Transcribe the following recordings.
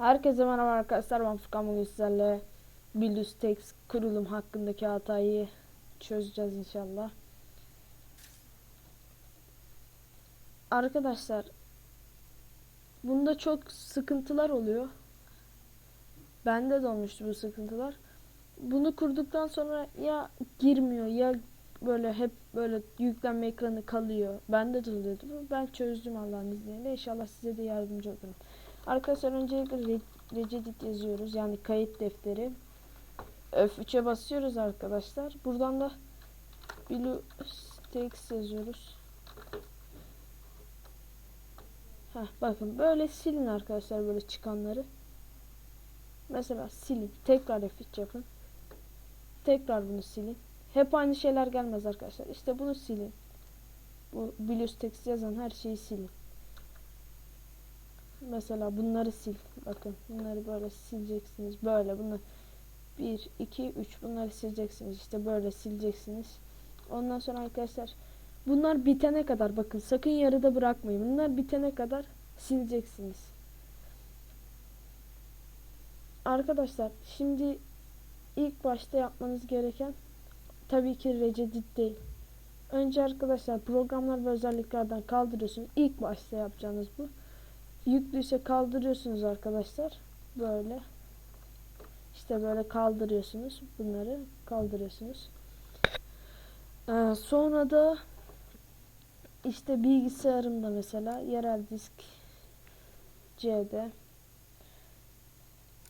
Herkese merhaba arkadaşlar ben Furkan bugün sizlerle BlueStacks kurulum hakkındaki hatayı çözeceğiz inşallah. Arkadaşlar bunda çok sıkıntılar oluyor. Bende de olmuştu bu sıkıntılar. Bunu kurduktan sonra ya girmiyor ya böyle hep böyle yüklenme ekranı kalıyor. Bende de oluyordu. Ben çözdüm Allah'ın izniyle. İnşallah size de yardımcı olurum. Arkadaşlar öncelikle re Regedit yazıyoruz. Yani kayıt defteri. F3'e basıyoruz arkadaşlar. Buradan da BlueStacks yazıyoruz. Heh, bakın böyle silin arkadaşlar böyle çıkanları. Mesela silin. Tekrar F3 yapın. Tekrar bunu silin. Hep aynı şeyler gelmez arkadaşlar. İşte bunu silin. Bu BlueStacks yazan her şeyi silin. Mesela bunları sil. Bakın bunları böyle sileceksiniz. Böyle bunu 1, 2, 3 bunları sileceksiniz. İşte böyle sileceksiniz. Ondan sonra arkadaşlar bunlar bitene kadar bakın sakın yarıda bırakmayın. Bunlar bitene kadar sileceksiniz. Arkadaşlar şimdi ilk başta yapmanız gereken tabii ki Regedit değil. Önce arkadaşlar programlar ve özelliklerden kaldırıyorsunuz. İlk başta yapacağınız bu yüklüyse kaldırıyorsunuz arkadaşlar. Böyle. İşte böyle kaldırıyorsunuz. Bunları kaldırıyorsunuz. Ee, sonra da işte bilgisayarımda mesela yerel disk C'de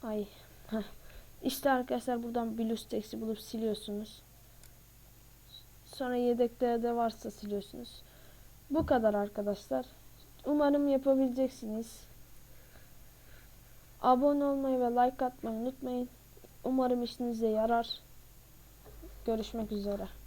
ay heh. işte arkadaşlar buradan BlueStacks'i bulup siliyorsunuz. Sonra yedekte de varsa siliyorsunuz. Bu kadar arkadaşlar. Umarım yapabileceksiniz. Abone olmayı ve like atmayı unutmayın. Umarım işinize yarar. Görüşmek üzere.